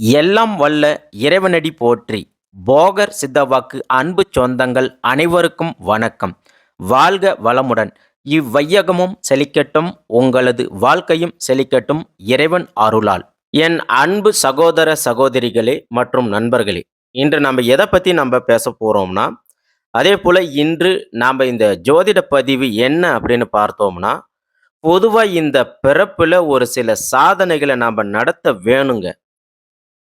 எல்லாம் வல்ல இறைவனடி போற்றி. போகர் சித்தவாக்கு அன்பு சொந்தங்கள் அனைவருக்கும் வணக்கம். வாழ்க வளமுடன். இவ்வையகமும் செழிக்கட்டும் உங்களது வாழ்க்கையும் செழிக்கட்டும் இறைவன் அருளால். என் அன்பு சகோதர சகோதரிகளே மற்றும் நண்பர்களே இன்று நம்ம எதை பற்றி நம்ம பேச போகிறோம்னா அதே போல் இன்று நாம் இந்த ஜோதிட பதிவு என்ன அப்படின்னு பார்த்தோம்னா பொதுவாக இந்த பிறப்பில் ஒரு சில சாதனைகளை நாம் நடத்த வேணுங்க.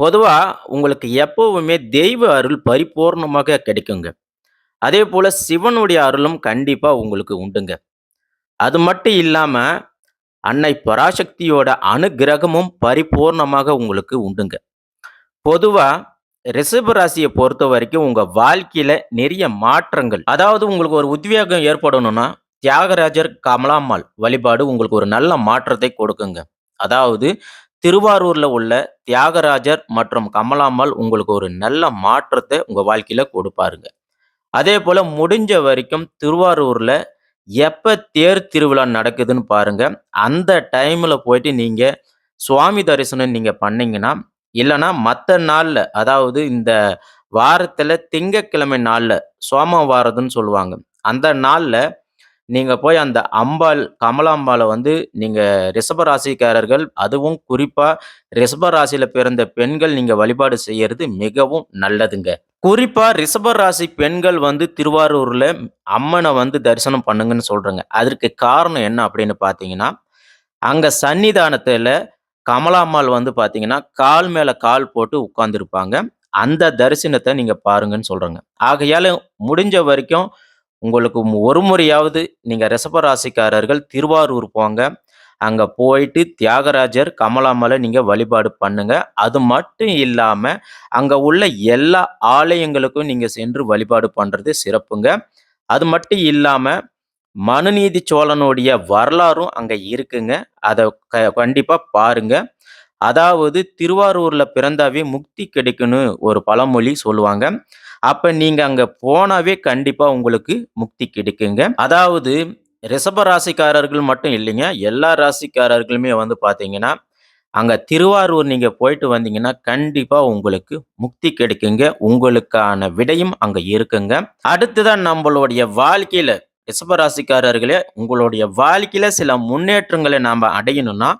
பொதுவாக உங்களுக்கு எப்பவுமே தெய்வ அருள் பரிபூர்ணமாக கிடைக்குங்க. அதே போல் சிவனுடைய அருளும் கண்டிப்பாக உங்களுக்கு உண்டுங்க. அது மட்டும் இல்லாமல் அன்னை பராசக்தியோட அனுக்கிரகமும் பரிபூர்ணமாக உங்களுக்கு உண்டுங்க. பொதுவா ரிஷப பொறுத்த வரைக்கும் உங்கள் வாழ்க்கையில் நிறைய மாற்றங்கள் அதாவது உங்களுக்கு ஒரு உத்வேகம் ஏற்படணும்னா, தியாகராஜர், கமலாம்மாள் வழிபாடு உங்களுக்கு ஒரு நல்ல மாற்றத்தை கொடுக்குங்க. அதாவது திருவாரூர்ல உள்ள தியாகராஜர் மற்றும் கமலாம்மாள் உங்களுக்கு ஒரு நல்ல மாற்றத்தை உங்க வாழ்க்கையில கொடுப்பாருங்க. அதே போல முடிஞ்ச வரைக்கும் திருவாரூர்ல எப்ப தேர் திருவிழா நடக்குதுன்னு பாருங்க. அந்த டைம்ல போயிட்டு நீங்க சுவாமி தரிசனம் நீங்க பண்ணீங்கன்னா, இல்லைன்னா மற்ற நாள்ல அதாவது இந்த வாரத்துல திங்கட்கிழமை நாள்ல சோமவாரதுன்னு சொல்லுவாங்க. அந்த நாள்ல நீங்க போய் அந்த அம்பாள், கமலாம்பாளை வந்து நீங்க ரிஷபராசிக்காரர்கள் அதுவும் குறிப்பா ரிஷபராசியில பிறந்த பெண்கள் நீங்க வழிபாடு செய்யறது மிகவும் நல்லதுங்க. குறிப்பா ரிஷபராசி பெண்கள் வந்து திருவாரூர்ல அம்மனை வந்து தரிசனம் பண்ணுங்கன்னு சொல்றேங்க. அதற்கு காரணம் என்ன அப்படின்னு பார்த்தீங்கன்னா, அங்க சன்னிதானத்துல கமலாம்மாள் வந்து பார்த்தீங்கன்னா, கால் மேல கால் போட்டு உட்காந்துருப்பாங்க அந்த தரிசனத்தை நீங்க பாருங்கன்னு சொல்றேங்க. ஆகையால முடிஞ்ச வரைக்கும் உங்களுக்கு ஒரு முறையாவது நீங்கள் ரிஷப ராசிக்காரர்கள் திருவாரூர் போங்க. அங்கே போயிட்டு தியாகராஜர், கமலாமலை நீங்கள் வழிபாடு பண்ணுங்க. அது மட்டும் இல்லாமல் அங்கே உள்ள எல்லா ஆலயங்களுக்கும் நீங்கள் சென்று வழிபாடு பண்ணுறது சிறப்புங்க. அது மட்டும் இல்லாமல் மனுநீதி சோழனுடைய வரலாறும் அங்கே இருக்குங்க. அதை க கண்டிப்பாக பாருங்க. அதாவது திருவாரூரில் பிறந்தாவே முக்தி கிடைக்குன்னு ஒரு பழமொழி சொல்லுவாங்க. அப்ப நீங்க அங்க போனாவே கண்டிப்பா உங்களுக்கு முக்தி கிடைக்குங்க. அதாவது ரிஷப ராசிக்காரர்கள் மட்டும் இல்லைங்க. எல்லா ராசிக்காரர்களுமே வந்து பார்த்தீங்கன்னா, அங்க திருவாரூர் நீங்க போயிட்டு வந்தீங்கன்னா, கண்டிப்பா உங்களுக்கு முக்தி கிடைக்குங்க. உங்களுக்கான விடையும் அங்க இருக்குங்க. அடுத்துதான் நம்மளுடைய வாழ்க்கையில ரிஷப ராசிக்காரர்களே, உங்களுடைய வாழ்க்கையில சில முன்னேற்றங்களை நாம அடையணும்னா,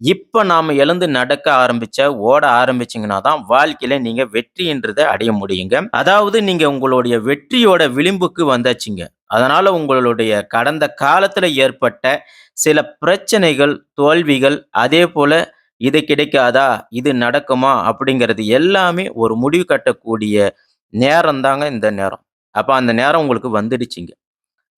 இப்போ நாம் எழுந்து நடக்க ஆரம்பிச்ச, ஓட ஆரம்பிச்சிங்கன்னா தான் வாழ்க்கையில் நீங்கள் வெற்றின்றதை அடைய முடியுங்க. அதாவது நீங்கள் உங்களுடைய வெற்றியோட விளிம்புக்கு வந்தாச்சுங்க. அதனால் உங்களுடைய கடந்த காலத்தில் ஏற்பட்ட சில பிரச்சனைகள், தோல்விகள், அதே போல் இது கிடைக்காதா? இது நடக்குமா? அப்படிங்கிறது எல்லாமே ஒரு முடிவு கட்டக்கூடிய நேரம் தாங்க இந்த நேரம். அப்போ அந்த நேரம் உங்களுக்கு வந்துடுச்சிங்க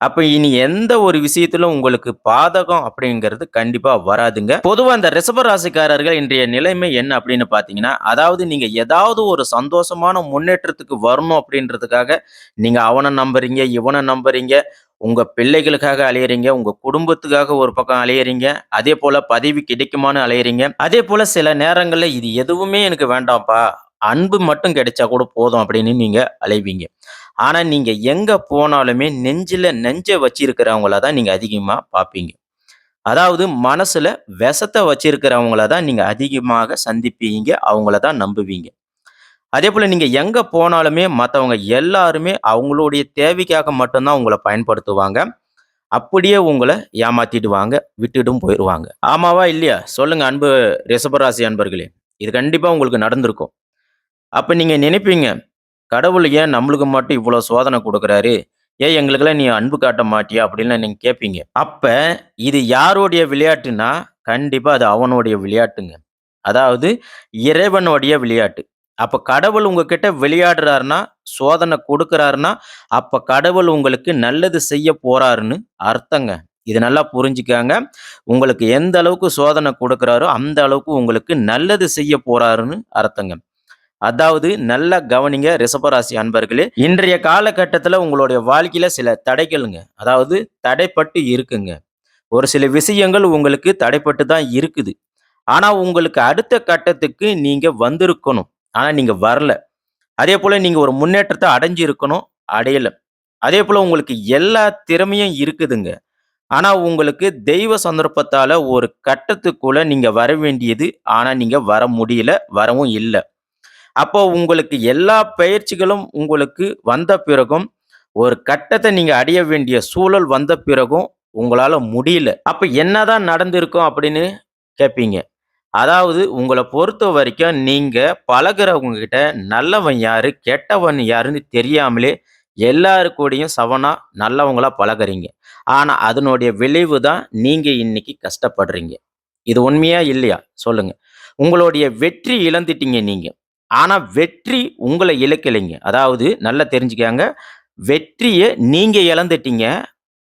அப்ப இனி எந்த ஒரு விஷயத்திலும் உங்களுக்கு பாதகம் அப்படிங்கிறது கண்டிப்பா வராதுங்க. பொதுவா அந்த ரிஷப ராசிக்காரர்கள் இன்றைய நிலைமை என்ன அப்படின்னு பார்த்தீங்கன்னா, அதாவது நீங்க ஏதாவது ஒரு சந்தோஷமான முன்னேற்றத்துக்கு வரணும் அப்படின்றதுக்காக, நீங்க அவனை நம்புறீங்க, இவனை நம்புறீங்க, உங்க பிள்ளைகளுக்காக அலையறீங்க, உங்க குடும்பத்துக்காக ஒரு பக்கம் அலையறீங்க, அதேபோல பதவி கிடைக்குமான்னு அலையறீங்க. அதேபோல சில நேரங்கள்ல இது எதுவுமே எனக்கு வேண்டாம்ப்பா, அன்பு மட்டும் கிடைச்சா கூட போதும் அப்படின்னு நீங்க அலைவீங்க. ஆனா நீங்க எங்க போனாலுமே நெஞ்சில நெஞ்ச வச்சிருக்கிறவங்கள தான் நீங்க அதிகமா பார்ப்பீங்க. அதாவது மனசுல விஷத்தை வச்சிருக்கிறவங்கள தான் நீங்க அதிகமாக சந்திப்பீங்க. அவங்கள தான் நம்புவீங்க. அதே போல் நீங்க எங்க போனாலுமே மற்றவங்க எல்லாருமே அவங்களுடைய தேவைக்காக மட்டும்தான் உங்களை பயன்படுத்துவாங்க. அப்படியே உங்களை ஏமாத்திடுவாங்க. விட்டுட்டும் போயிடுவாங்க ஆமாவா? இல்லையா? சொல்லுங்க அன்பு ரிஷபராசி அன்பர்களே. இது கண்டிப்பா உங்களுக்கு நடந்திருக்கும். அப்போ நீங்கள் நினைப்பீங்க, கடவுள் ஏன் நம்மளுக்கு மட்டும் இவ்வளோ சோதனை கொடுக்குறாரு ஏன் எங்களுக்கெல்லாம் நீ அன்பு காட்ட மாட்டியா? அப்படின்லாம் நீங்கள் கேட்பீங்க. அப்போ இது யாருடைய விளையாட்டுன்னா, கண்டிப்பாக அது அவனுடைய விளையாட்டுங்க. அதாவது இறைவனுடைய விளையாட்டு. அப்போ கடவுள் உங்ககிட்ட விளையாடுறாருன்னா, சோதனை கொடுக்குறாருன்னா அப்போ கடவுள் உங்களுக்கு நல்லது செய்ய போறாருன்னு அர்த்தங்க. இது நல்லா புரிஞ்சுக்காங்க உங்களுக்கு எந்த அளவுக்கு சோதனை கொடுக்குறாரோ அந்த அளவுக்கு உங்களுக்கு நல்லது செய்ய போறாருன்னு அர்த்தங்க. அதாவது நல்லா கவனிங்க ரிஷபராசி அன்பர்களே. இன்றைய காலகட்டத்தில் உங்களுடைய வாழ்க்கையில் சில தடைகள்ங்க. அதாவது தடைப்பட்டு இருக்குங்க. ஒரு சில விஷயங்கள் உங்களுக்கு தடைப்பட்டு தான் இருக்குது. ஆனால் உங்களுக்கு அடுத்த கட்டத்துக்கு நீங்கள் வந்திருக்கணும். ஆனால் நீங்கள் வரல. அதே போல் நீங்கள் ஒரு முன்னேற்றத்த அடைஞ்சிருக்கணும், அதே போல் உங்களுக்கு எல்லா திறமையும் இருக்குதுங்க. ஆனால் உங்களுக்கு தெய்வ சந்தர்ப்பத்தால் ஒரு கட்டத்துக்குள்ளே நீங்கள் வர வேண்டியது, ஆனால் நீங்கள் வர முடியல, வரவும் இல்லை அப்போ உங்களுக்கு எல்லா பயிற்சிகளும் உங்களுக்கு வந்த பிறகும், ஒரு கட்டத்தை நீங்க அடைய வேண்டிய சூழல் வந்த பிறகும், உங்களால முடியல. அப்ப என்னதான் நடந்திருக்கும் அப்படின்னு கேட்பீங்க. அதாவது உங்களை பொறுத்த வரைக்கும் நீங்க பழகுறவங்க கிட்ட நல்லவன் யாரு, கெட்டவன் யாருன்னு தெரியாமலே எல்லாரு கூடயும் சவனா நல்லவங்களா பழகுறீங்க. ஆனா, அதனுடைய விளைவு தான் நீங்க இன்னைக்கு கஷ்டப்படுறீங்க. இது உண்மையா? இல்லையா? சொல்லுங்க. உங்களுடைய வெற்றி இழந்துட்டீங்க நீங்க. ஆனால் வெற்றி உங்களை இழக்கலைங்க. அதாவது நல்லா தெரிஞ்சுக்கங்க. வெற்றியை நீங்கள் இழந்துட்டீங்க.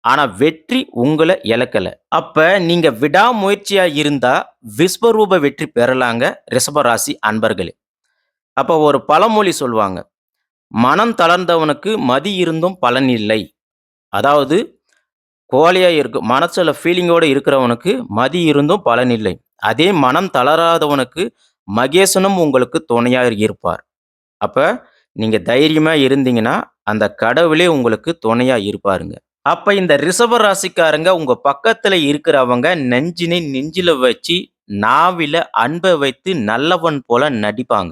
ஆனால் வெற்றி உங்களை இழக்கலை அப்போ நீங்கள் விடாமுயற்சியாக இருந்தால் விஸ்வரூப வெற்றி பெறலாங்க ரிஷபராசி அன்பர்களே. அப்போ ஒரு பழமொழி சொல்லுவாங்க. "மனம் தளர்ந்தவனுக்கு மதி இருந்தும் பலன் இல்லை." அதாவது கோழையாக இருக்கு மனசில் ஃபீலிங்கோட இருக்கிறவனுக்கு மதி இருந்தும் பலன் இல்லை. அதே மனம் தளராதவனுக்கு மகேசனும் உங்களுக்கு துணையாக இருப்பார். அப்போ நீங்கள் தைரியமாக இருந்தீங்கன்னா, அந்த கடவுளே உங்களுக்கு துணையாக இருப்பாருங்க. அப்போ இந்த ரிஷப ராசிக்காரங்க உங்கள் பக்கத்தில் இருக்கிறவங்க நெஞ்சினை நெஞ்சில் வச்சு, நாவில அன்பை வைத்து நல்லவன் போல நடிப்பாங்க.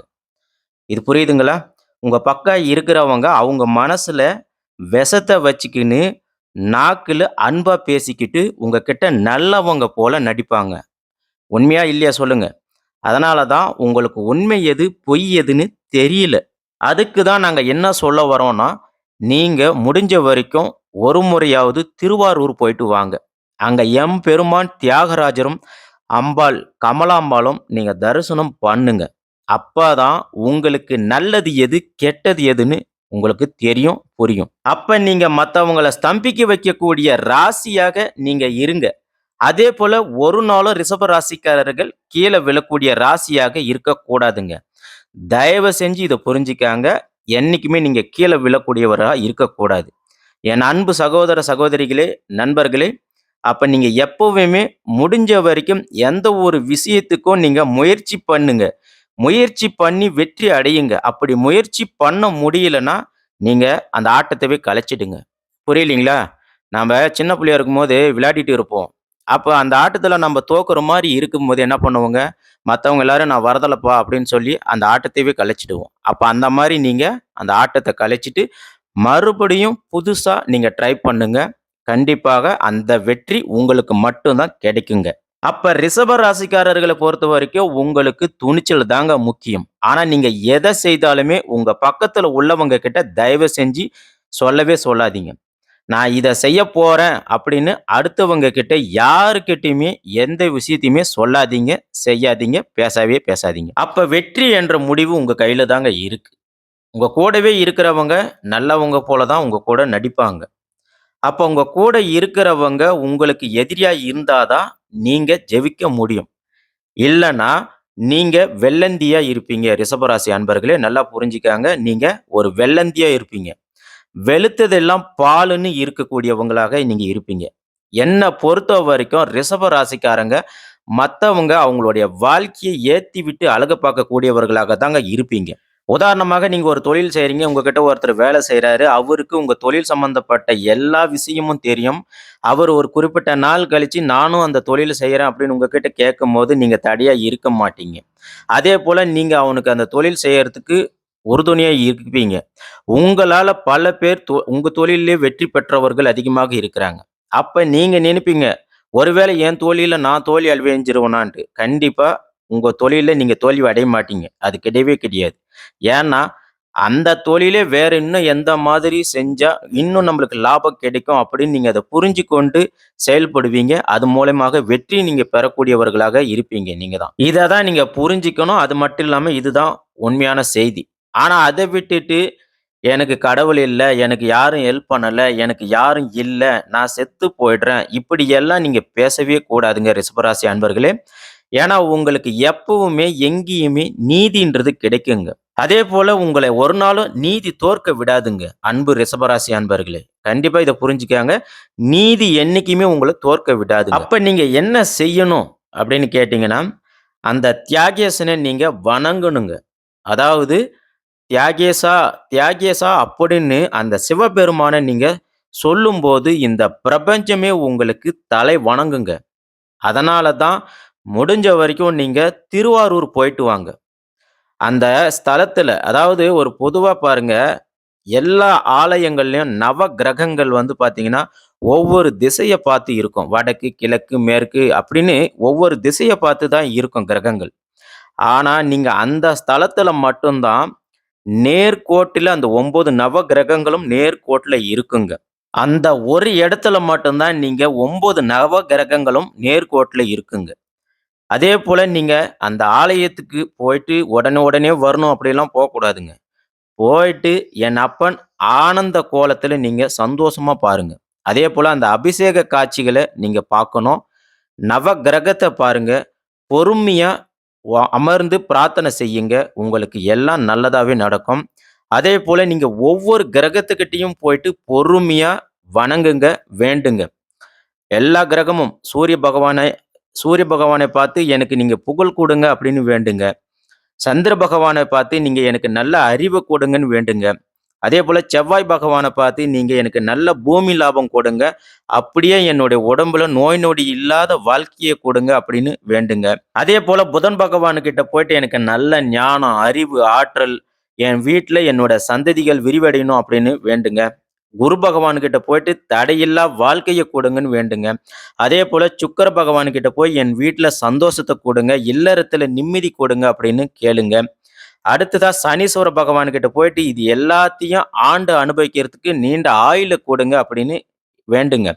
இது புரியுதுங்களா? உங்கள் பக்கம் இருக்கிறவங்க அவங்க மனசில் விஷத்தை வச்சுக்கின்னு, நாக்கில் அன்பாக பேசிக்கிட்டு உங்ககிட்ட நல்லவங்க போல நடிப்பாங்க. உண்மையா? இல்லையா? சொல்லுங்கள் அதனால தான் உங்களுக்கு உண்மை எது, பொய் எதுன்னு தெரியல. அதுக்கு தான் நாங்கள் என்ன சொல்ல வரோம்னா, நீங்கள் முடிஞ்ச வரைக்கும் ஒரு முறையாவது திருவாரூர் போயிட்டு வாங்க. அங்கே எம் பெருமான் தியாகராஜரும், அம்பாள் கமலாம்பாளும் நீங்கள் தரிசனம் பண்ணுங்க. அப்பதான் உங்களுக்கு நல்லது எது, கெட்டது எதுன்னு உங்களுக்கு தெரியும், புரியும். அப்ப நீங்க மற்றவங்களை ஸ்தம்பிக்க வைக்கக்கூடிய ராசியாக நீங்க இருங்க. அதே போல ஒரு நாளும் ரிஷப ராசிக்காரர்கள் கீழே விழக்கூடிய ராசியாக இருக்கக்கூடாதுங்க. தயவு செஞ்சு இதை புரிஞ்சிக்காங்க என்னைக்குமே நீங்க கீழே விழக்கூடியவராக இருக்கக்கூடாது. என் அன்பு சகோதர, சகோதரிகளே, நண்பர்களே, அப்போ நீங்கள் எப்போவுமே முடிஞ்ச வரைக்கும் எந்த ஒரு விஷயத்துக்கும் நீங்கள் முயற்சி பண்ணுங்க. முயற்சி பண்ணி வெற்றி அடையுங்க. அப்படி முயற்சி பண்ண முடியலன்னா, நீங்கள் அந்த ஆட்டத்தவே கலைச்சிடுங்க. புரியலிங்களா நம்ம சின்ன பிள்ளையா இருக்கும்போது விளையாடிட்டு இருப்போம். அப்போ அந்த ஆட்டத்தில் நம்ம தோக்குற மாதிரி இருக்கும்போது என்ன பண்ணுவோங்க, மற்றவங்க எல்லாரும் "நான் வரதலைப்பா அப்படின்னு சொல்லி அந்த ஆட்டத்தையே கலைச்சிடுவோம். அப்போ அந்த மாதிரி நீங்கள் அந்த ஆட்டத்தை கலைச்சிட்டு, மறுபடியும் புதுசாக நீங்கள் ட்ரை பண்ணுங்க. கண்டிப்பாக அந்த வெற்றி உங்களுக்கு மட்டும்தான் கிடைக்குங்க கிடைக்குங்க. அப்ப ரிஷப பொறுத்த வரைக்கும் உங்களுக்கு துணிச்சல் தாங்க முக்கியம். ஆனால் நீங்கள் எதை செய்தாலுமே உங்கள் பக்கத்தில் உள்ளவங்க கிட்ட தயவு செஞ்சு சொல்லவே சொல்லாதீங்க. "நான் இதை செய்யப் போகிறேன் அப்படின்னு அடுத்தவங்க கிட்ட யாருக்கிட்டையுமே எந்த விஷயத்தையுமே சொல்லாதீங்க, செய்யாதீங்க, பேசவே பேசாதீங்க. அப்போ வெற்றி என்ற முடிவு உங்கள் கையில் தாங்க இருக்குது உங்கள் கூடவே இருக்கிறவங்க நல்லவங்க போல தான் உங்கள் கூட நடிப்பாங்க. அப்போ உங்கள் கூட இருக்கிறவங்க உங்களுக்கு எதிரியாக இருந்தால் தான் நீங்கள் ஜெயிக்க முடியும். இல்லைன்னா நீங்கள் வெள்ளந்தியாக இருப்பீங்க. ரிஷபராசி அன்பர்களே நல்லா புரிஞ்சிக்காங்க நீங்கள் ஒரு வெள்ளந்தியாக இருப்பீங்க. வெளுத்ததெல்லாம் பாலுன்னு இருக்கக்கூடியவங்களாக நீங்கள் இருப்பீங்க. என்னை பொறுத்த வரைக்கும் ரிஷப ராசிக்காரங்க மற்றவங்க அவங்களுடைய வாழ்க்கையை ஏற்றி விட்டு அழகு பார்க்கக்கூடியவர்களாக தாங்க இருப்பீங்க. உதாரணமாக நீங்கள் ஒரு தொழில் செய்கிறீங்க உங்ககிட்ட ஒருத்தர் வேலை செய்கிறாரு அவருக்கு உங்கள் தொழில் சம்மந்தப்பட்ட எல்லா விஷயமும் தெரியும். அவர் ஒரு குறிப்பிட்ட நாள் கழித்து "நானும் அந்த தொழில் செய்கிறேன் அப்படின்னு உங்ககிட்ட கேட்கும்போது, நீங்கள் தடையாக இருக்க மாட்டீங்க. அதே போல் நீங்கள் அவனுக்கு அந்த தொழில் செய்கிறதுக்கு உறுதுணையாக இருப்பீங்க. உங்களால் பல பேர் தொ தொழிலே வெற்றி பெற்றவர்கள் அதிகமாக இருக்கிறாங்க. அப்போ நீங்கள் நினைப்பீங்க, "ஒருவேளை என் தோழியில் நான் தோல்வி அழிவெஞ்சிருவேனான்ட்டு கண்டிப்பாக உங்கள் தொழிலில் நீங்கள் தோல்வி அடைய மாட்டீங்க. அது கிடையவே கிடையாது. ஏன்னா, அந்த தொழிலே வேற இன்னும் எந்த மாதிரி செஞ்சால் இன்னும் நம்மளுக்கு லாபம் கிடைக்கும் அப்படின்னு நீங்கள் அதை புரிஞ்சு கொண்டு செயல்படுவீங்க. அது மூலயமாக வெற்றி நீங்கள் பெறக்கூடியவர்களாக இருப்பீங்க நீங்கள் தான். இதை தான் நீங்கள் புரிஞ்சுக்கணும். அது மட்டும் இல்லாமல் இதுதான் உண்மையான செய்தி. ஆனால் அதை விட்டுட்டு எனக்கு கடவுள் இல்லை எனக்கு யாரும் ஹெல்ப் பண்ணலை எனக்கு யாரும் இல்லை நான் செத்து போயிடுறேன். இப்படியெல்லாம் நீங்கள் பேசவே கூடாதுங்க ரிஷபராசி அன்பர்களே. ஏன்னா, உங்களுக்கு எப்பவுமே எங்கேயுமே நீதின்றது கிடைக்குங்க. அதே போல உங்களை ஒரு நாளும் நீதி தோற்க விடாதுங்க. அன்பு ரிஷபராசி அன்பர்களே. கண்டிப்பா இதை புரிஞ்சுக்காங்க நீதி என்னைக்குமே உங்களை தோற்க விடாது அப்ப நீங்க என்ன செய்யணும் அப்படின்னு கேட்டீங்கன்னா, அந்த தியாகேசனை நீங்க வணங்கணுங்க. அதாவது தியாகேசா, தியாகேசா அப்படின்னு அந்த சிவபெருமானை நீங்க சொல்லும்போது, இந்த பிரபஞ்சமே உங்களுக்கு தலை வணங்குங்க. அதனால தான் முடிஞ்ச வரைக்கும் நீங்க திருவாரூர் போயிட்டு வாங்க. அந்த ஸ்தலத்துல அதாவது ஒரு பொதுவா பாருங்க, எல்லா ஆலயங்கள்லையும் நவ கிரகங்கள் வந்து பார்த்தீங்கன்னா, ஒவ்வொரு திசையை பார்த்து இருக்கும். வடக்கு, கிழக்கு, மேற்கு அப்படின்னு ஒவ்வொரு திசையை பார்த்து தான் இருக்கும் கிரகங்கள். ஆனால் நீங்கள் அந்த ஸ்தலத்தில் மட்டும்தான் நேர்கோட்டில் அந்த ஒன்பது நவ கிரகங்களும் நேர்கோட்டில் இருக்குங்க. அந்த ஒரு இடத்துல மட்டும்தான் நீங்கள் ஒம்பது நவ கிரகங்களும் நேர்கோட்டில் இருக்குங்க. அதே போல் நீங்கள் அந்த ஆலயத்துக்கு போயிட்டு உடனே உடனே வரணும் அப்படிலாம் போகக்கூடாதுங்க போயிட்டு என் அப்பன் ஆனந்த கோலத்தில் நீங்கள் சந்தோஷமாக பாருங்கள் பாருங்க. அதேபோல அந்த அபிஷேக காட்சிகளை நீங்கள் பார்க்கணும். நவ கிரகத்தை பாருங்க. பொறுமையாக அமர்ந்து பிரார்த்தனை செய்யுங்க. உங்களுக்கு எல்லாம் நல்லதாகவே நடக்கும். அதே போல் நீங்கள் ஒவ்வொரு கிரகத்துக்கிட்டேயும் போயிட்டு பொறுமையாக வணங்குங்க, வேண்டுங்க. எல்லா கிரகமும் சூரிய பகவானை சூரிய பகவானை பார்த்து எனக்கு நீங்கள் புகழ் கொடுங்க அப்படின்னு வேண்டுங்க. சந்திர பகவானை பார்த்து நீங்கள் எனக்கு நல்ல அறிவை கொடுங்கன்னு வேண்டுங்க. அதே போல் செவ்வாய் பகவானை பார்த்து நீங்கள் எனக்கு நல்ல பூமி லாபம் கொடுங்க. அப்படியே என்னுடைய உடம்புல நோய் நொடி இல்லாத வாழ்க்கையை கொடுங்க அப்படின்னு வேண்டுங்க. அதே போல் புதன் பகவானுக்கிட்ட போயிட்டு எனக்கு நல்ல ஞானம், அறிவு, ஆற்றல் என் வீட்டில் என்னோட சந்ததிகள் விரிவடையணும் அப்படின்னு வேண்டுங்க. குரு பகவான்கிட்ட போயிட்டு தடையில்லா வாழ்க்கையை கொடுங்கன்னு வேண்டுங்க. அதே போல் சுக்கர பகவான்கிட்ட போய் என் வீட்டில் சந்தோஷத்தை கொடுங்க இல்லறத்தில் நிம்மதி கொடுங்க அப்படின்னு கேளுங்க. அடுத்ததா சனீஸ்வர பகவான்கிட்ட போயிட்டு இது எல்லாத்தையும் ஆண்டு அனுபவிக்கிறதுக்கு நீண்ட ஆயுள கொடுங்க அப்படின்னு வேண்டுங்க.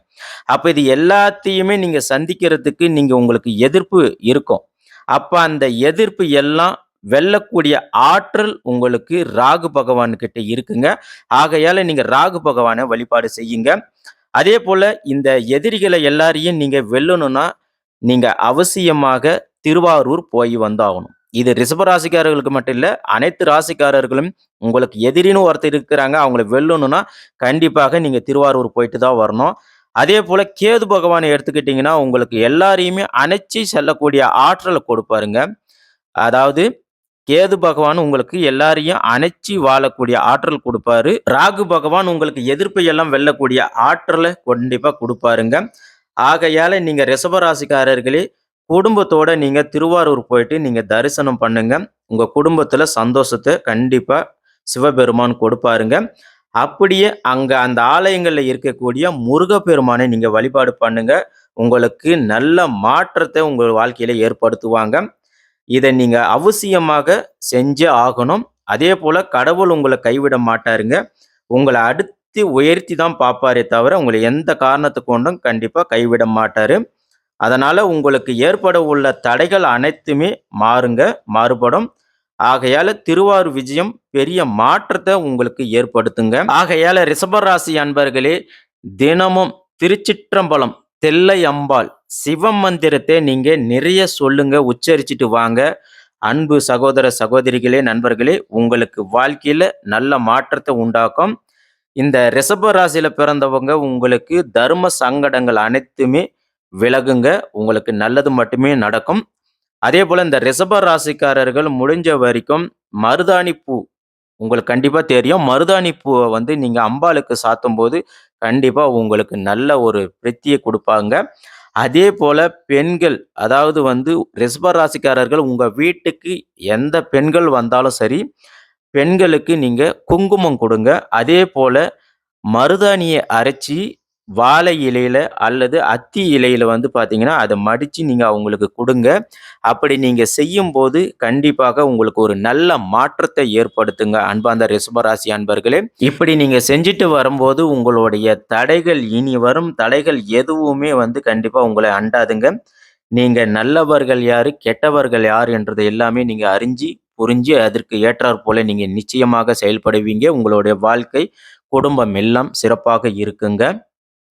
அப்ப இது எல்லாத்தையுமே நீங்க சந்திக்கிறதுக்கு நீங்க உங்களுக்கு எதிர்ப்பு இருக்கும். அப்ப அந்த எதிர்ப்பு எல்லாம் வெல்லக்கூடிய ஆற்றல் உங்களுக்கு ராகு பகவான் கிட்ட இருக்குங்க. ஆகையால நீங்க ராகு பகவானை வழிபாடு செய்யுங்க. அதே போல் இந்த எதிரிகளை எல்லாரையும் நீங்க வெல்லணும்னா, நீங்க அவசியமாக திருவாரூர் போய் வந்தாகணும். இது ரிஷப ராசிக்காரர்களுக்கு மட்டும் இல்லை அனைத்து ராசிக்காரர்களும் உங்களுக்கு எதிரின்னு ஒருத்தர் இருக்கிறாங்க. அவங்கள வெல்லணும்னா, கண்டிப்பாக நீங்கள் திருவாரூர் போயிட்டு தான் வரணும். அதே போல் கேது பகவானை எடுத்துக்கிட்டிங்கன்னா உங்களுக்கு எல்லாரையுமே அணைச்சி செல்லக்கூடிய ஆற்றலை கொடுப்பாருங்க. அதாவது கேது பகவான் உங்களுக்கு எல்லாரையும் அணைச்சி வாழக்கூடிய ஆற்றல் கொடுப்பாரு ராகு பகவான் உங்களுக்கு எதிர்ப்பை எல்லாம் வெல்லக்கூடிய ஆற்றலை கண்டிப்பாக கொடுப்பாருங்க ஆகையால் நீங்கள் ரிஷப ராசிக்காரர்களே, குடும்பத்தோட நீங்க திருவாரூர் போயிட்டு நீங்க தரிசனம் பண்ணுங்க. உங்க குடும்பத்துல சந்தோஷத்தை கண்டிப்பா சிவபெருமான் கொடுப்பாருங்க. அப்படியே அங்க அந்த ஆலயங்கள்ல இருக்கக்கூடிய முருகப்பெருமானை நீங்க வழிபாடு பண்ணுங்க. உங்களுக்கு நல்ல மாற்றத்தை உங்கள் வாழ்க்கையில ஏற்படுத்துவாங்க. இதை நீங்க அவசியமாக செஞ்சே ஆகணும். அதே போல் கடவுள் உங்களை கைவிட மாட்டாருங்க. உங்களை அடுத்து உயர்த்தி தான் பார்ப்பாரே தவிர, உங்களை எந்த காரணத்துக்கு கொண்டும் கண்டிப்பாக கைவிட மாட்டார் அதனால் உங்களுக்கு ஏற்பட உள்ள தடைகள் அனைத்துமே மாறுங்க, மாறுபடும். ஆகையால திருவாரூர் விஜயம் பெரிய மாற்றத்தை உங்களுக்கு ஏற்படுத்துங்க. ஆகையால ரிஷபராசி அன்பர்களே, தினமும் திருச்சிற்றம்பலம், தெல்லை அம்பாள், சிவ மந்திரத்தை நீங்க நிறைய சொல்லுங்க, உச்சரிச்சுட்டு வாங்க. அன்பு சகோதர, சகோதரிகளே, நண்பர்களே, உங்களுக்கு வாழ்க்கையில நல்ல மாற்றத்தை உண்டாக்கும். இந்த ரிஷப ராசியில பிறந்தவங்க உங்களுக்கு தர்ம சங்கடங்கள் அனைத்துமே விலகுங்க. உங்களுக்கு நல்லது மட்டுமே நடக்கும். அதே போல் இந்த ரிஷப ராசிக்காரர்கள் முடிஞ்ச வரைக்கும் மருதாணி பூ உங்களுக்கு கண்டிப்பாக தெரியும். மருதாணி பூவை வந்து நீங்கள் அம்பாளுக்கு சாத்தும்போது, கண்டிப்பாக உங்களுக்கு நல்ல ஒரு பிரத்தியை கொடுப்பாங்க அதே போல் பெண்கள், அதாவது வந்து ரிஷப ராசிக்காரர்கள் உங்கள் வீட்டுக்கு எந்த பெண்கள் வந்தாலும் சரி, பெண்களுக்கு நீங்கள் குங்குமம் கொடுங்க அதே போல் மருதாணியை அரைச்சி வாழை இலையில அல்லது அத்தி இலையில வந்து பார்த்தீங்கன்னா, அதை மடிச்சு நீங்க அவங்களுக்கு கொடுங்க அப்படி நீங்க செய்யும்போது கண்டிப்பாக உங்களுக்கு ஒரு நல்ல மாற்றத்தை ஏற்படுத்துங்க. அன்பாந்த ரிஷபராசி அன்பர்களே. இப்படி நீங்க செஞ்சுட்டு வரும்போது உங்களுடைய தடைகள் இனி வரும் தடைகள் எதுவுமே வந்து கண்டிப்பா உங்களை அண்டாதுங்க. நீங்க நல்லவர்கள் யாரு, கெட்டவர்கள் யார் என்றது எல்லாமே நீங்க அறிஞ்சு புரிஞ்சு அதற்கு ஏற்றாற் போல நீங்கள் நிச்சயமாக செயல்படுவீங்க உங்களுடைய வாழ்க்கை குடும்பம் எல்லாம் சிறப்பாக இருக்குங்க